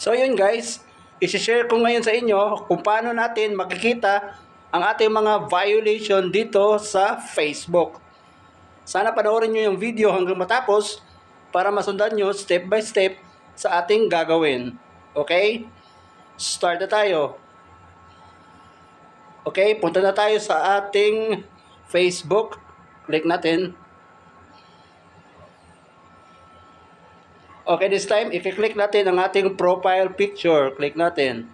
So yun guys, isi-share ko ngayon sa inyo kung paano natin makikita ang ating mga violation dito sa Facebook. Sana panoorin nyo yung video hanggang matapos para masundan nyo step by step sa ating gagawin. Okay? Start na tayo. Okay, punta na tayo sa ating Facebook. Click natin. Okay, this time, i-click natin ang ating profile picture. Click natin.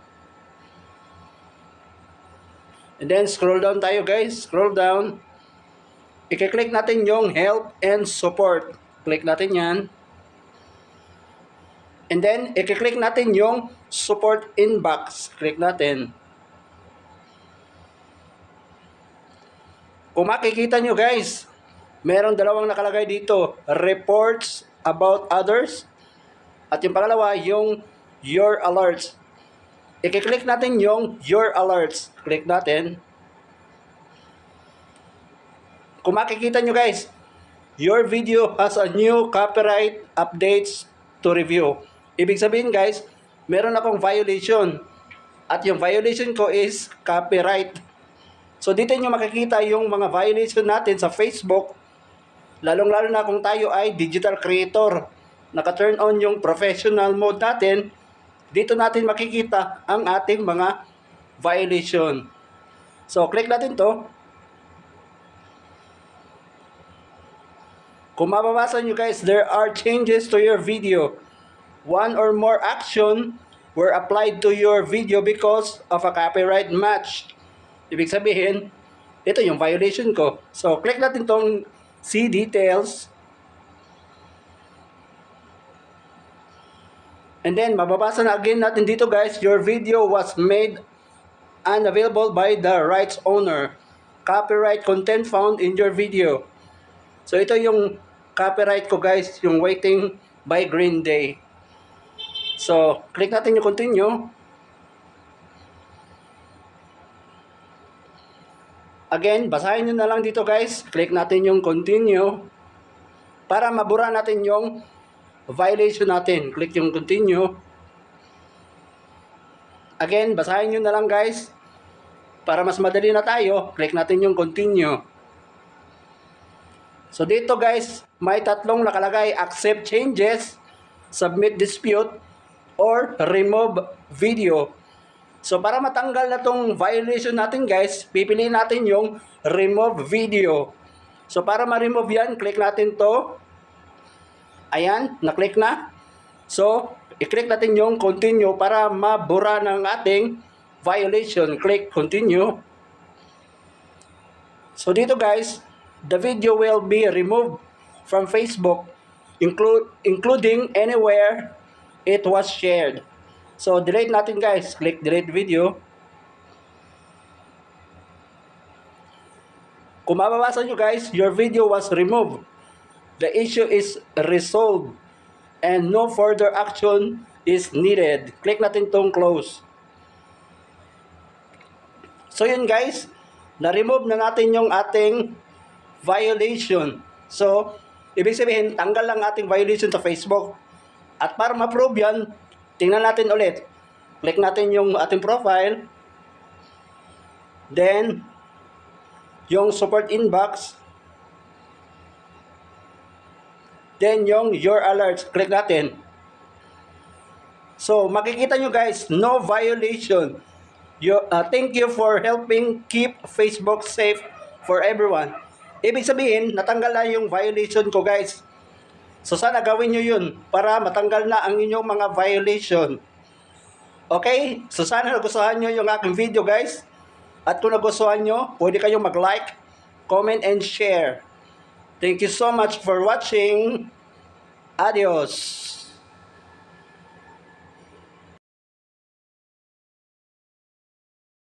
And then, scroll down tayo guys. Scroll down. I-click natin yung help and support. Click natin yan. And then, i-click natin yung support inbox. Click natin. Kung makikita nyo guys, merong dalawang nakalagay dito. Reports about others. At yung pangalawa, yung your alerts. I-click natin yung your alerts. Click natin. Kung makikita nyo guys, your video has a new copyright updates to review. Ibig sabihin guys, meron akong violation. At yung violation ko is copyright. So dito nyo makikita yung mga violation natin sa Facebook. Lalong-lalo na kung tayo ay digital creator. Naka-turn on yung professional mode natin. Dito natin makikita ang ating mga violation. So click natin to. Kung mababasa nyo guys, there are changes to your video. One or more action were applied to your video because of a copyright match. Ibig sabihin, ito yung violation ko. So, click natin tong see details. And then, mababasa na again natin dito guys, your video was made unavailable by the rights owner. Copyright content found in your video. So, ito yung copyright ko guys, yung waiting by Green Day. So, click natin yung continue. Again, basahin nyo na lang dito guys. Click natin yung continue para mabura natin yung violation natin. Click yung continue. Again, basahin nyo na lang guys. Para mas madali na tayo, click natin yung continue. So dito guys, may tatlong nakalagay, accept changes, submit dispute, or remove video. So para matanggal na tong violation natin guys, pipiliin natin yung remove video. So para ma-remove yan, click natin to. Ayan, na-click na. So, i-click natin yung continue para mabura ng ating violation. Click continue. So dito guys, the video will be removed from Facebook include including anywhere it was shared. So delete natin guys, click delete video. Kung mababasa nyo guys, your video was removed. The issue is resolved and no further action is needed. Click natin tong close. So yun guys, na-remove na natin yung ating violation. So, ibig sabihin, tanggal lang ating violation sa Facebook. At para ma-prove yan, tingnan natin ulit. Click natin yung ating profile. Then, yung support inbox. Then, yung your alerts. Click natin. So, makikita nyo guys, no violation. You, uh, thank you for helping keep Facebook safe for everyone. Ibig sabihin, natanggal na yung violation ko guys. So sana gawin nyo yun para matanggal na ang inyong mga violation. Okay? So sana nagustuhan nyo yung aking video guys. At kung nagustuhan nyo, pwede kayong mag-like, comment, and share. Thank you so much for watching. Adios!